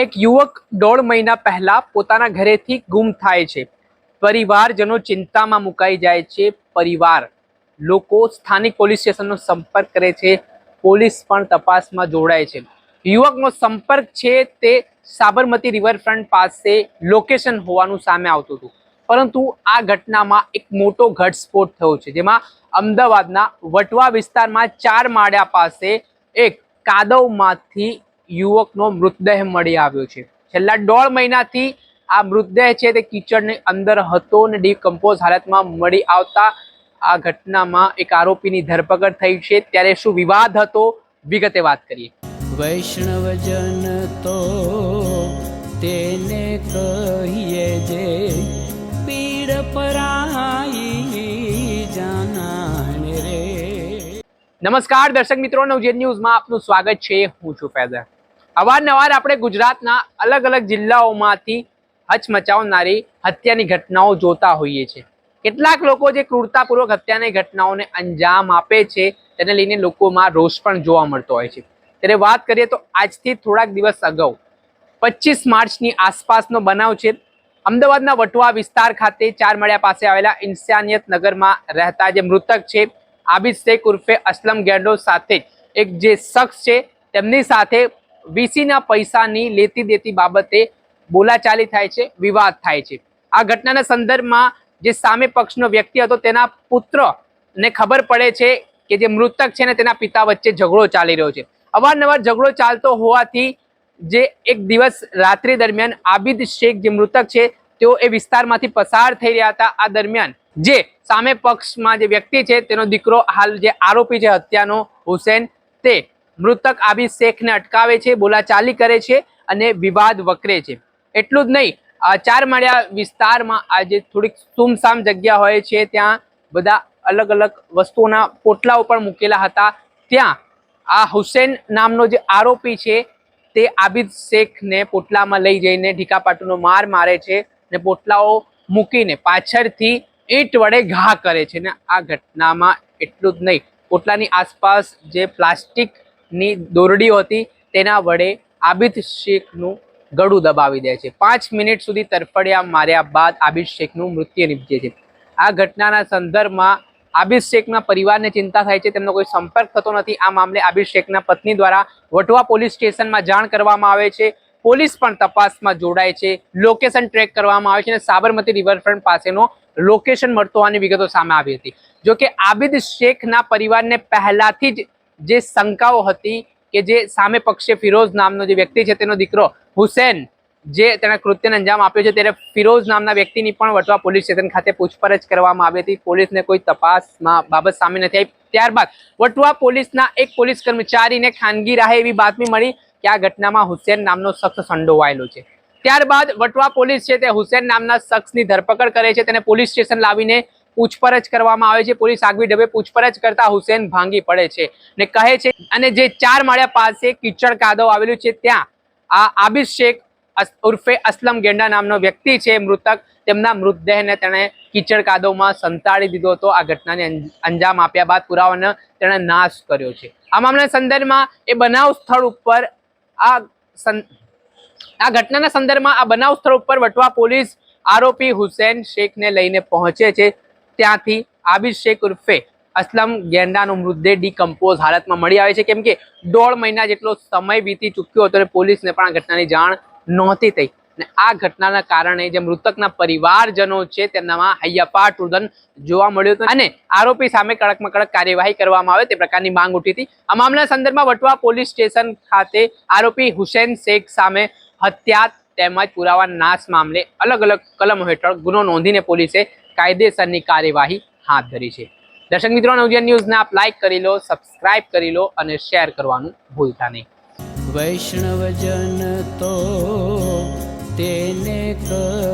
એક યુવક દોઢ મહિના પહેલા પોતાના ઘરેથી ગુમ થાય છે. પરિવારજનો ચિંતામાં મુકાઈ જાય છે. પરિવાર, લોકો સ્થાનિક પોલીસ સ્ટેશનનો સંપર્ક કરે છે. પોલીસ પણ તપાસમાં જોડાય છે. યુવકનો સંપર્ક છે તે સાબરમતી રિવરફ્રન્ટ પાસે લોકેશન હોવાનું સામે આવતું હતું. પરંતુ આ ઘટનામાં એક મોટો ઘટસ્ફોટ થયો છે. જેમાં અમદાવાદના વટવા વિસ્તારમાં ચાર માળ્યા પાસે એક કાદવમાંથી યુવકનો મૃતદેહ મળી આવ્યો છે. છેલ્લા દોઢ મહિનાથી આ મૃતદેહ છે તે કિચડની અંદર હતો અને ડીકમ્પોઝ હાલતમાં મળી આવતા આ ઘટનામાં એક આરોપીની ધરપકડ થઈ છે. ત્યારે શું વિવાદ હતો? વિગતે વાત કરીએ. વૈષ્ણવજન તો તેને કહીએ જે પીડ પરાઈ જાનાને રે. નમસ્કાર દર્શક મિત્રો. નવજેન ન્યૂઝમાં આપનું સ્વાગત છે. હું છું ફૈઝર. અવારનવાર આપણે ગુજરાતના અલગ અલગ જિલ્લાઓમાંથી હચમચાવનારી હત્યાની ઘટનાઓ જોતા હોઈએ છીએ. કેટલાક લોકો જે ક્રૂરતાપૂર્વક હત્યાની ઘટનાઓને અંજામ આપે છે, તેને લઈને લોકોમાં રોષ પણ જોવા મળતો હોય છે. ત્યારે વાત કરીએ તો આજથી થોડાક દિવસ અગાઉ પચીસ માર્ચની આસપાસનો બનાવ છે. અમદાવાદના વટવા વિસ્તાર ખાતે ચાર મળ્યા પાસે આવેલા ઇન્સાનિયત નગરમાં રહેતા જે મૃતક છે, આબિદ શેખ ઉર્ફે અસલમ ગેંડો સાથે એક જે શખ્સ છે, તેમની સાથે વીસીના પૈસાની લેતી દેતી બાબતે બોલાચાલી થાય છે, વિવાદ થાય છે. આ ઘટનાના સંદર્ભમાં જે સામે પક્ષનો વ્યક્તિ હતો તેના પુત્ર ને ખબર પડે છે કે જે મૃતક છે ને તેના પિતા વચ્ચે ઝઘડો ચાલી રહ્યો છે. અવારનવાર ઝઘડો ચાલતો હોવાથી જે એક દિવસ રાત્રિ દરમિયાન આબિદ શેખ જે મૃતક છે, તેઓ એ વિસ્તારમાંથી પસાર થઈ રહ્યા હતા. આ દરમિયાન જે સામે પક્ષમાં જે વ્યક્તિ છે, તેનો દીકરો હાલ જે આરોપી છે હત્યાનો હુસેન, તે મૃતક આબિદ શેખને અટકાવે છે, બોલાચાલી કરે છે અને વિવાદ વકરે છે. એટલું જ નહીં ચાર માળિયા વિસ્તારમાં આ જે થોડીક સુમસામ જગ્યા હોય છે, ત્યાં બધા અલગ અલગ વસ્તુઓના પોટલાઓ પણ મૂકેલા હતા. ત્યાં આ હુસેન નામનો જે આરોપી છે, તે આબિદ શેખને પોટલામાં લઈ જઈને ઢીકાપાટુનો માર મારે છે ને પોટલાઓ મૂકીને પાછળથી ઈંટ વડે ઘા કરે છે ને આ ઘટનામાં એટલું જ નહીં. પોટલાની આસપાસ જે પ્લાસ્ટિકની દોરડી હતી, તેના વડે આબિદ શેખનું ગળું દબાવી દે છે. પાંચ મિનિટ સુધી તરફડિયા માર્યા બાદ આબિદ શેખનું મૃત્યુ નિપજે છે. આ ઘટનાના સંદર્ભમાં આબિદ શેખના પરિવારને ચિંતા થાય છે, તેમનો કોઈ સંપર્ક થતો નથી. આ મામલે આબિદ શેખના પત્ની દ્વારા વટવા પોલીસ સ્ટેશનમાં જાણ કરવામાં આવે છે. પોલીસ પણ તપાસમાં જોડાય છે. લોકેશન ટ્રેક કરવામાં આવે છે અને સાબરમતી રિવરફ્રન્ટ પાસેનો લોકેશન મળતો હોવાની વિગતો સામે આવી હતી. જોકે આબિદ શેખના પરિવારને પહેલાથી જ જે શંકાઓ હતી કે જે સામે પક્ષે ફિરોઝ નામનો જે વ્યક્તિ છે તેનો દીકરો હુસેન, જે તેના કૃત્યને અંજામ આપ્યો છે, ત્યારે ફિરોઝ નામના વ્યક્તિની પણ વટવા પોલીસ સ્ટેશન ખાતે પૂછપરછ કરવામાં આવી હતી. પોલીસને કોઈ તપાસમાં બાબત સામે નથી આવી. ત્યારબાદ વટવા પોલીસના એક પોલીસ કર્મચારીને ખાનગી રાહે એવી બાતમી મળી કે આ ઘટનામાં હુસેન નામનો શખ્સ સંડોવાયેલો છે. ત્યારબાદ વટવા પોલીસ છે તે હુસેન નામના શખ્સની ધરપકડ કરે છે. તેને પોલીસ સ્ટેશન લાવીને પૂછપરછ કરવામાં આવે છે. પોલીસ આગવી ઢબે પૂછપરછ કરતા હુસેન ભાંગી પડે છે ને કહે છે, અને જે ચાર માળિયા પાસે કીચડ કાદવ આવેલું છે, ત્યાં આ આબિદ શેખ ઉર્ફે અસલમ ગેંડા નામનો વ્યક્તિ છે, મૃતક. તેમના મૃતદેહને તેણે કિચડ કાદવમાં સંતાડી દીધો હતો. આ ઘટનાને અંજામ આપ્યા બાદ પુરાવાનો તેણે નાશ કર્યો છે. આ મામલાના સંદર્ભમાં એ બનાવ સ્થળ ઉપર આ આ ઘટનાના સંદર્ભમાં આ બનાવ સ્થળ ઉપર વટવા પોલીસ આરોપી હુસેન શેખને લઈને પહોંચે છે. ત્યાંથી આબિદ શેખ ઉર્ફે અસલમ ગેંડાનો મૃતદેહ ડીકમ્પોઝ હાલતમાં મળી આવે છે. કેમ કે દોઢ મહિના જેટલો સમય વીતી ચૂક્યો હતો અને પોલીસને પણ આ ઘટનાની જાણ નહોતી થઈ. અને આ ઘટનાના કારણે જે મૃતકના પરિવારજનો છે તેમનામાં હૈયાપા ટુદન જોવા મળ્યું હતું અને આરોપી સામે કડકમાં કડક કાર્યવાહી કરવામાં આવે તે પ્રકારની માંગ ઉઠી હતી. આ મામલાના સંદર્ભમાં વટવા પોલીસ સ્ટેશન ખાતે આરોપી હુસેન શેખ સામે હત્યા તેમજ પુરાવા નાશ મામલે અલગ અલગ કલમો હેઠળ ગુનો નોંધીને પોલીસે કાયદેસરની કાર્યવાહી હાથ ધરી છે. દર્શક મિત્રો નવજન ન્યૂઝને આપ લાઈક કરી લો સબસ્ક્રાઇબ કરી લો અને શેર કરવાનું ભૂલતા નહીં. વૈષ્ણવજન તો તેને કહીએ